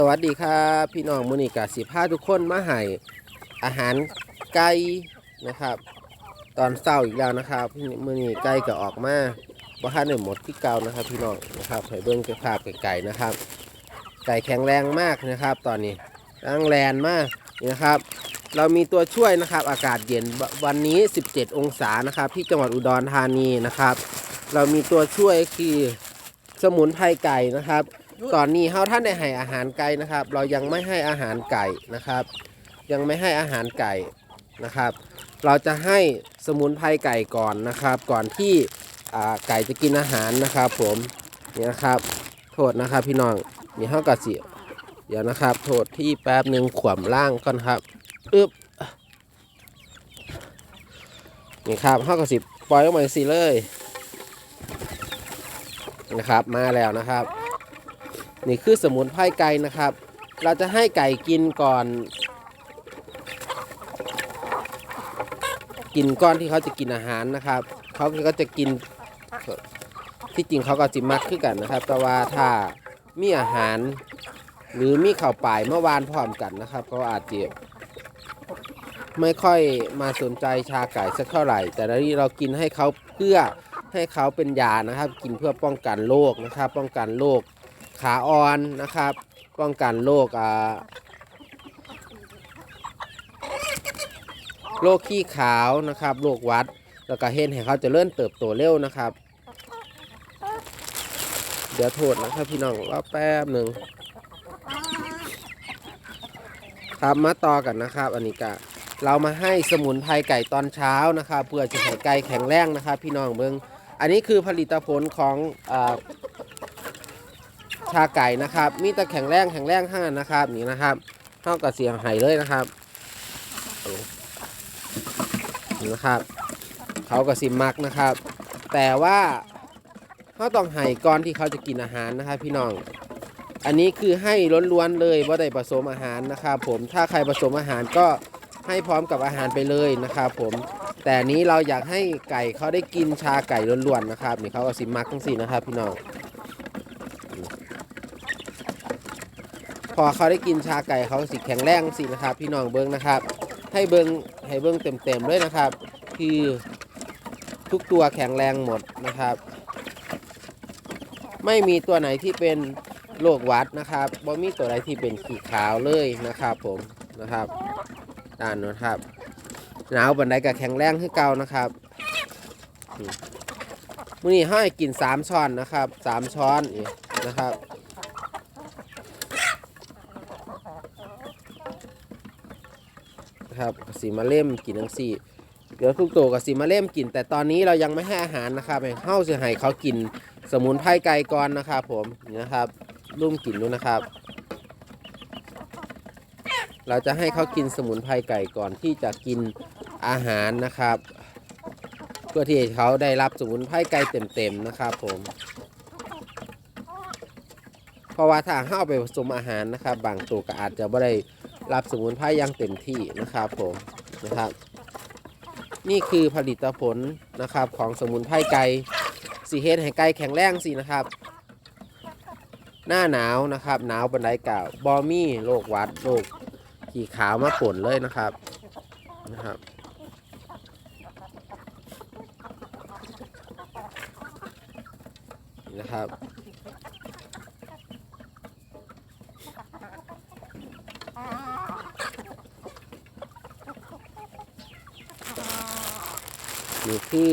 สวัสดีครับพี่น้องมือนี้กสิพาทุกคนมาให้อาหารไก่นะครับ ตอนเช้าอีกแล้วนะครับมือนี้ไก่ก็ออกมาบ่ทันได้หมดที่เก่านะครับ พี่น้องนะครับให้เบิ่งภาพไก่นะครับ ไก่แข็งแรงมากนะครับ ตอนนี้ร่างแรงมากนะครับ เรามีตัวช่วยนะครับ อากาศเย็นววันนี้ 17 องศานะครับ ที่จังหวัดอุดรธานีนะครับ เรามีตัวช่วยคือสมุนไพรไก่นะครับ ตอนนี้เฮาท่านได้ให้อาหารไก่นะครับ เรายังไม่ให้อาหารไก่นะครับ ยังไม่ให้อาหารไก่นะครับ เราจะให้สมุนไพรไก่ก่อนนะครับ ก่อนที่ไก่จะกินอาหารนะครับ ผมนี่นะครับโทษนะครับ พี่น้องมีเฮากระสิเดี๋ยวนะครับ โทษที่แป๊บหนึ่งขวมล่างก่อนครับอึบนี่ครับเฮากระสิปล่อยออกมาสิเลยนะครับ มาแล้วนะครับ นี่คือสมุนไพรไก่นะครับ เราจะให้ไก่กินก่อน กินก้อนที่เขาจะกินอาหารนะครับ เขาก็จะกินที่จริงเขาก็จิมักขึ้นกันนะครับ แต่ว่าถ้ามีอาหารหรือมีข่าวป่ายเมื่อวานพร้อมกันนะครับเขาอาจจะไม่ค่อยมาสนใจชาไก่สักเท่าไหร่ แต่นี้เรากินให้เขาเพื่อให้เขาเป็นยานะครับ กินเพื่อป้องกันโรคนะครับ ป้องกันโรค ขาอ่อนนะครับ ป้องกันโรคอ่าโรคขี้ขาวนะครับโรควัด แล้วก็เห็นให้เขาจะเริ่มเติบโตเร็วนะครับ เดี๋ยวโทษนะครับพี่น้องรอแป๊บหนึ่งครับมาต่อกันนะครับ อันนี้ก็เรามาให้สมุนไพรไก่ตอนเช้านะครับ เพื่อจะให้ไก่แข็งแรงนะครับ พี่น้องเบิ้งอันนี้คือผลิตผลของอ่าชาไก่นะครับ มีแต่แข็งแรงแข็งแรงทั้งนั้นนะครับ นี่นะครับเท่ากับเสียงไห้เลยนะครับนี่นะครับ เขาก็สิมมักนะครับ แต่ว่าเขาต้องไห้ก่อนที่เขาจะกินอาหารนะครับ พี่น้อง อันนี้คือให้ล้วนๆเลยว่าได้ผสมอาหารนะครับ ผมถ้าใครผสมอาหารก็ให้พร้อมกับอาหารไปเลยนะครับผมแต่นนี้เราอยากให้ไก่เขาได้กินชาไก่ล้วนๆนะครับนี่เขาก็สิมักทั้งสี่นะครับพี่น้อง พอเขาได้กินชาไก่เขาสิแข็งแรงสินะครับ พี่น้องเบิ้งนะครับ ให้เบิ้งให้เบิ้งเต็มๆเลยนะครับ คือทุกตัวแข็งแรงหมดนะครับ ไม่มีตัวไหนที่เป็นโรคหวัดนะครับบ่มีตัวไหนที่เป็นขีดขาวเลยนะครับ ผมนะครับด้านนู้นครับหนาวบันไดกับแข็งแรงขึ้นเก่านะครับมื้อนี้ให้กินสามช้อนนะครับสามช้อนนะครับ นะ ครับสีมาเล่มกินทั้งสี่เดี๋ยวทุกตัวกับสีมาเล่มกิน แต่ตอนนี้เรายังไม่ให้อาหารนะครับให้เข้าเสียให้เขากินสมุนไพรไก่ก่อนนะครับผมนะครับรุ่มกินด้วยนะครับ เราจะให้เขากินสมุนไพรไก่ก่อนที่จะกินอาหารนะครับ เพื่อที่เขาได้รับสมุนไพรไก่เต็มๆนะครับ ผมเพราะว่าถ้าเข้าไปผสมอาหารนะครับ บางตัวก็อาจจะไม่ได้ รับสมุนไพรอย่างเต็มที่นะครับผมนะครับ นี่คือผลิตผลนะครับของสมุนไพรไก่สีเฮดให้ไก่แข็งแรงสินะครับ หน้าหนาวนะครับหนาวบันไดเก่าบอมี่โรควัดโรคขี่ขาวมาป่นเลยนะครับนะครับนะครับ คือ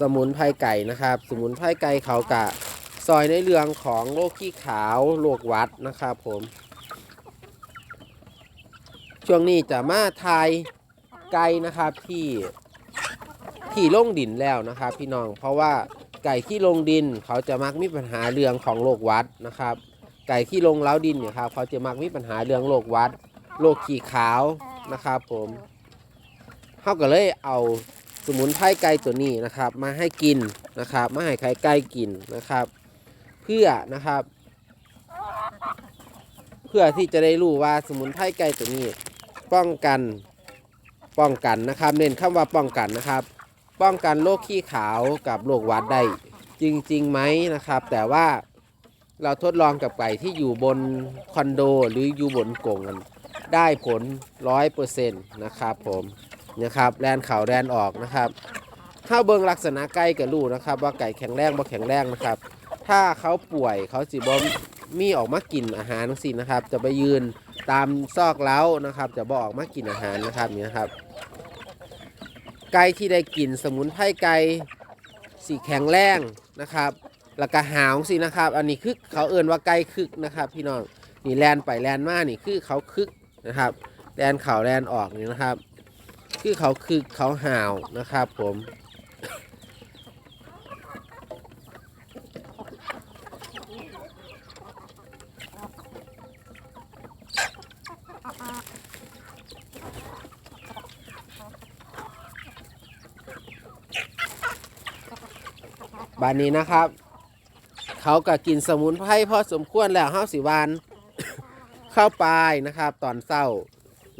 สมุนไพรไก่นะครับ สมุนไพรไก่เขากะซอยในเรื่องของโรคขี้ขาวโรควัดนะครับผม ช่วงนี้จะมาทายไก่นะครับที่ที่ลงดินแล้วนะครับ พี่น้องเพราะว่าไก่ที่ลงดินเขาจะมักมีปัญหาเรื่องของโรควัดนะครับ ไก่ที่ลงเล้าดินเนี่ยครับเขาจะมักมีปัญหาเรื่องโรควัดโรคขี้ขาวนะครับ ผมเขาก็เลยเอา สมุนไพรไก่ตัวนี้นะครับ มาให้กินนะครับ มาให้ไข่ไก่กินนะครับ เพื่อนะครับ เพื่อที่จะได้รู้ว่าสมุนไพรไก่ตัวนี้ ป้องกันป้องกันนะครับ เน้นคำว่าป้องกันนะครับ ป้องกันโรคขี้ขาวกับโรคหวัดได้จริงๆไหมนะครับ แต่ว่าเราทดลองกับไก่ที่อยู่บนคอนโดหรืออยู่บนกงกันได้ผลร้อยเปอร์เซ็นต์นะครับผม นะครับแลนเข่าแลนออกนะครับถ้าเบิ่งลักษณะไก่กับลูกนะครับ ว่าไก่แข็งแรงบ่แข็งแรงนะครับ ถ้าเขาป่วยเขาสิบ่มีออกมากินอาหารสินะครับ จะไปยืนตามซอกเล้านะครับ จะบ่ออกมากินอาหารนะครับนี่นะครับ ไก่ที่ได้กินสมุนไพรไก่สีแข็งแรงนะครับแล้วก็หาวสินะครับ อันนี้คือเขาเอื่นว่าไก่คึกนะครับ พี่น้องนี่แลนไปแลนมานี่คือเขาคึกนะครับแลนเข่าแลนออกนี่นะครับ คือเขาคึกเขาห่าวนะครับผมบานนี้นะครับ เขาก็กินสมุนไพรพอสมควรแล้วห้าสิวานเข้าปลายนะครับ ตอนเศร้า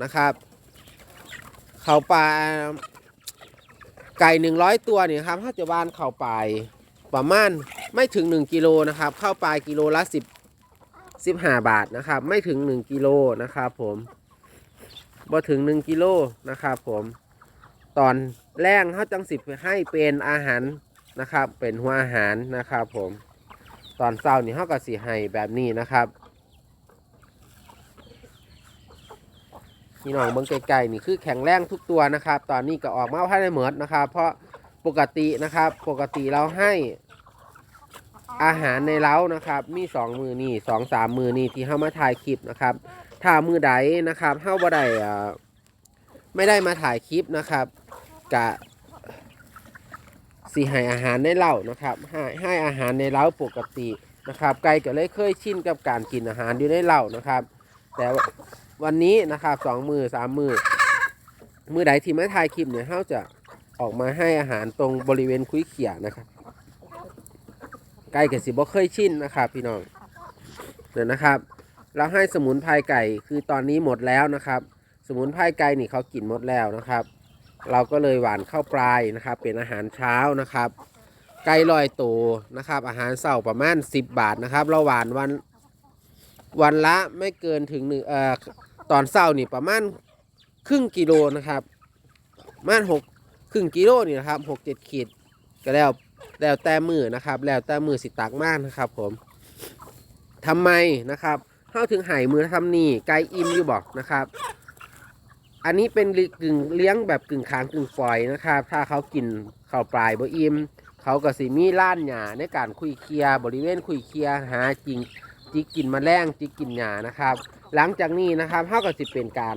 นะครับ เขาปลาไก่หนึ่งร้อยตัวเนี่ยครับถ้าจะวานเข่าปลายประมาณไม่ถึง1กิโลนะครับ เข้าปลายกิโลละ10 15บห้าบาทนะครับ ไม่ถึง1กิโลนะครับ ผมบ่ถึง1กิโลนะครับผม ตอนแรงเขาจังสิบให้เป็นอาหารนะครับ เป็นหัวอาหารนะครับ ผม ตอนเช้านี่เขาก็สีให้แบบนี้นะครับ พี่น้องเบิ้งไกลๆนี่คือแข็งแรงทุกตัวนะครับ ตอนนี้ก็ออกมาภายในเหมือดนะครับ เพราะปกตินะครับ ปกติเราให้อาหารในเล้านะครับ มีสองมือนี่สองสามมือนี่ที่เข้ามาถ่ายคลิปนะครับ ถ้ามือใดนะครับเข้าบ่ได้ไม่ได้มาถ่ายคลิปนะครับกะสีให้อาหารในเล้านะครับให้ให้อาหารในเล้าปกตินะครับ ไก่ก็เลยเคยชินกับการกินอาหารอยู่ในเล้านะครับ แต่ วันนี้นะครับสองมือสามมือมือใดที่ไม่ถ่ายคลิปเนี่ยเขาจะออกมาให้อาหารตรงบริเวณคุยเขียนะครับไก่กับสิบ่เคยชินนะครับ พี่น้องเดี๋ยวนะครับ เราให้สมุนไพรไก่คือตอนนี้หมดแล้วนะครับ สมุนไพรไก่นี่เขากินหมดแล้วนะครับ เราก็เลยหวานข้าวปลายนะครับ เป็นอาหารเช้านะครับ ไก่ลอยโตนะครับ อาหารเสาประมาณ 10 บาทนะครับ เราหวานวันวันละไม่เกินถึงหนึ่งเอ่อ ตอนเสาร์นี่ประมาณครึ่งกิโลนะครับประมาณหกครึ่งกิโลนี่นะครับหกเจ็ดขีดก็แล้วแล้วแต่มือนะครับ แล้วแต่มือสิตักมากนะครับ ผมทำไมนะครับเข้าถึงไห่มือทำนี่ไก่อิ่มอยู่บอกนะครับ อันนี้เป็นกึ่งเลี้ยงแบบกึ่งค้างกึ่งฝอยนะครับ ถ้าเขากินข้าวปลายบ่อิ่มเขาก็สิมีล้านหญ้าในการคุยเคลียบริเวณคุยเคลียหาจริง จิกกินแมลงจิกกินหญ้านะครับ หลังจากนี้นะครับเขาก็สิเป็นการ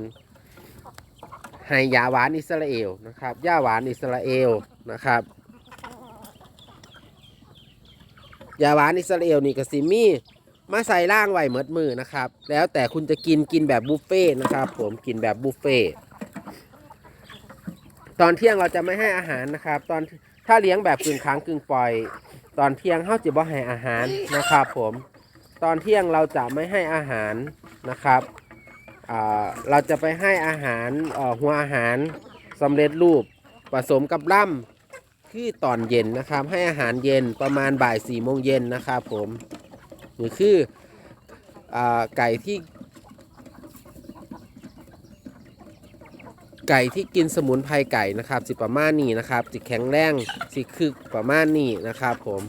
ให้ยาหวานอิสราเอลนะครับยาหวานอิสราเอลนะครับยาหวานอิสราเอลนี่ก็สิมี่มาใส่ล่างไว้เหมือดมือนะครับ แล้วแต่คุณจะกินกินแบบบุฟเฟ่นะครับผมกินแบบบุฟเฟ่ต์ตอนเที่ยงเราจะไม่ให้อาหารนะครับ ตอนถ้าเลี้ยงแบบกึ่งค้างกึ่งปล่อย ตอนเที่ยงเขาจะบ่ให้อาหารนะครับ ผม ตอนเที่ยงเราจะไม่ให้อาหารนะครับ เราจะไปให้อาหารหัวอาหารสำเร็จรูปผสมกับล่ำคือตอนเย็นนะครับ ให้อาหารเย็นประมาณบ่ายสี่โมงเย็นนะครับผมนี่คืออไก่ที่ ไก่ที่กินสมุนไพรไก่นะครับ สิประมาณนี้นะครับ สิแข็งแรงสิคึกประมาณนี้นะครับผม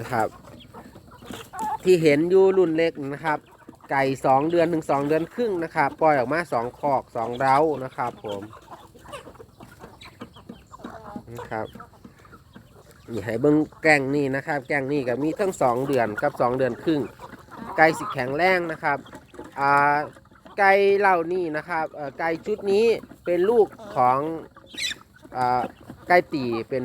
นะครับ ที่เห็นอยู่รุ่นเล็กนะครับ ไก่2เดือนถึง2เดือนครึ่งนะครับ ปล่อยออกมา2คอก2เร้านะครับผมนะครับนี่ให้เบิ้งแกงนี่นะครับ แกงนี่ก็มีทั้ง2เดือนกับ2เดือนครึ่ง ไก่สิแข็งแรงนะครับอ่าไก่เหล่านี้นะครับไก่ชุดนี้เป็นลูกของอไก่ตีเป็น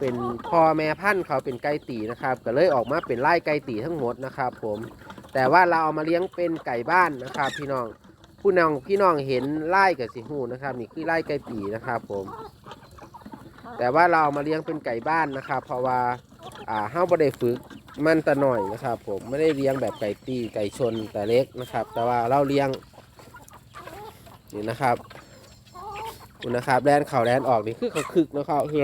เป็นพ่อแม่พันธุ์เขาเป็นไก่ตีนะครับ ก็เลยออกมาเป็นไล่ไก่ตีทั้งหมดนะครับ ผมแต่ว่าเราเอามาเลี้ยงเป็นไก่บ้านนะครับ พี่น้องผู้น้องพี่น้องเห็นไล่กับสิหูนะครับ นี่คือไล่ไก่ตีนะครับ ผม แต่ว่าเราเอามาเลี้ยงเป็นไก่บ้านนะครับ เพราะว่าอ่าเฮาบ่ได้ฝึกมันแต่หน่อยนะครับ ผมไม่ได้เลี้ยงแบบไก่ตีไก่ชนแต่เล็กนะครับ แต่ว่าเราเลี้ยงนี่นะครับนะครับแลนเข่าแลนออกนี่คือเขาคึกนะครับคือ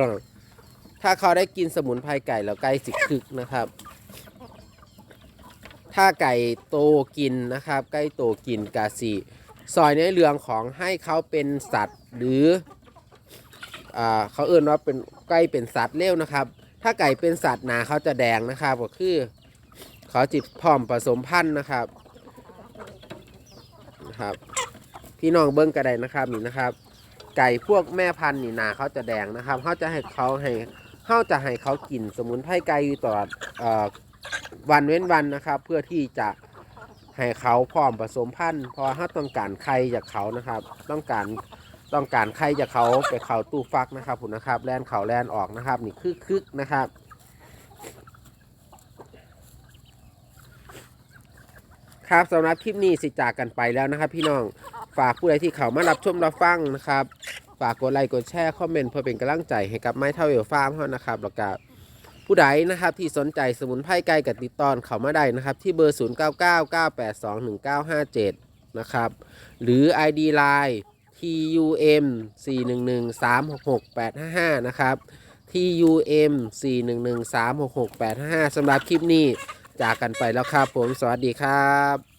ถ้าเขาได้กินสมุนไพรไก่แล้วไก่สิคึกนะครับ ถ้าไก่โตกินนะครับ ไก่โตกินกาสีซอยในเรื่องของให้เขาเป็นสัตว์หรืออเขาเอื่นว่าเป็นไก่เป็นสัตว์เลี้ยวนะครับ ถ้าไก่เป็นสัตว์หนาเขาจะแดงนะครับก็คือเขาจิตพร้อมผสมพันธุ์นะครับนะครับพี่น้องเบิ้งกระไดนะครับนี่นะครับ ไก่พวกแม่พันธุ์นี่หนาเขาจะแดงนะครับเขาจะให้เขาให้ เขาจะให้เขากินสมุนไพรไก่อยู่ตลอดอวันเว้นวันนะครับ เพื่อที่จะให้เขาพร้อมผสมพันธุ์พราะว่าเขาต้องการไข่จากเขานะครับ ต้องการต้องการไข่จากเขาไปเขาตู้ฟักนะครับผมนะครับแลนเขาแลนออกนะครับ นี่คือคึกนะครับครับสำหรับคลิปนี้สิจากกันไปแล้วนะครับ พี่น้องฝากผู้ใดที่เขามารับชมรับฟังนะครับ ฝากกดไลค์กดแชร์คอมเมนต์เพื่อเป็นกำลังใจให้กับไม้เท่าเอลฟาร์มเขานะครับแล้วก็ผู้ใดนะครับที่สนใจสมุนไพรไก่กับติดตอนเขามาได้นะครับ ที่เบอร์ 0999821957 นะครับ หรือ ID Line TUM 41136685นะครับ TUM 41136685สำหรับคลิปนี้จากกันไปแล้วครับผม สวัสดีครับ